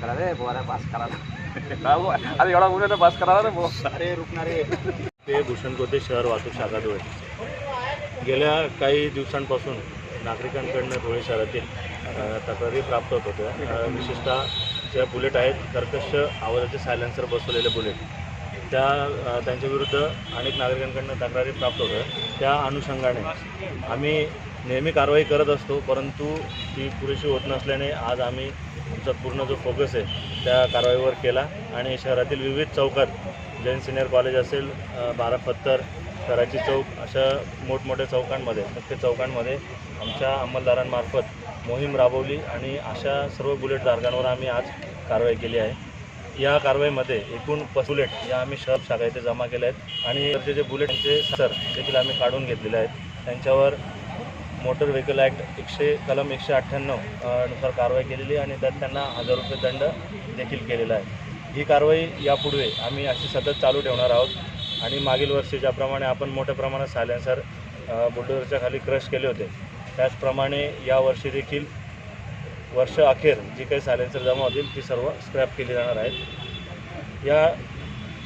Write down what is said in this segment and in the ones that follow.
करा रे बोरा पास करा अरे एवढा ऊन आहे तर पास करा रे अरे रुकणारे. ते भूषण कोते शहर वाहतूक शाखा धुळे. गेल्या काही दिवसांपासून नागरिकांकडनं धुळे शहरातील तक्रारी प्राप्त होत होत्या. विशेषतः ज्या बुलेट आहेत कर्कश आवाजाचे सायलेन्सर बसवलेले बुलेट. त्या त्यांच्याविरुद्ध अनेक नागरिकांकडनं तक्रारी प्राप्त होत्या. त्या अनुषंगाने आम्ही नेहमी कारवाई करत असतो परंतु ती पुरेशी होत नसल्याने आज आम्ही आमचा पूर्ण जो फोकस आहे त्या कारवाईवर केला. आणि शहरातील विविध चौकात जैन सिनियर कॉलेज असेल बारा पत्तर कराची चौक अशा मोठमोठ्या चौकांमध्ये मुख्य चौकांमध्ये आमच्या अंमलदारांमार्फत मोहीम राबवली आणि अशा सर्व बुलेट धारकांवर आम्ही आज कारवाई केली आहे. या कारवाईमध्ये एकूण पस बुलेट या आम्ही शहर शाखा इथे जमा केल्या आहेत. आणि जे बुलेटचे सर देखील आम्ही काढून घेतलेले आहेत त्यांच्यावर मोटर व्हेकल ॲक्ट एकशे कलम एकशे अठ्ठ्याण्णवनुसार कारवाई केलेली आणि त्यात त्यांना हजार रुपये दंड देखील केलेला आहे. ही कारवाई यापुढे आम्ही अशी सतत चालू ठेवणार आहोत आणि मागील वर्षी ज्याप्रमाणे आपण मोठ्या प्रमाणात सायलेन्सर बुलडोजरच्या खाली क्रश केले होते त्याचप्रमाणे यावर्षी देखील वर्ष अखेर जी काही सायलेन्सर जमा होतील ती सर्व स्क्रॅप केली जाणार आहेत. या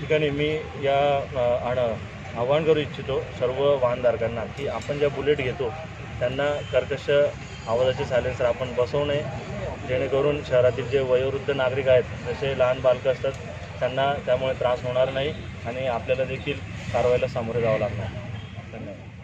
ठिकाणी मी या आणि आण आवाहन करू इच्छितो सर्व वाहनधारकांना की आपण ज्या बुलेट घेतो त्यांना कर्कश आवाजाचे सायलेन्सर आपण बसवू नये. जेणेकरून शहरातील जे वयोवृद्ध नागरिक आहेत जसे लहान बालकं असतात त्यांना त्यामुळे त्रास होणार नाही आणि आपल्याला देखील कारवाईला सामोरे जावं लागणार. धन्यवाद.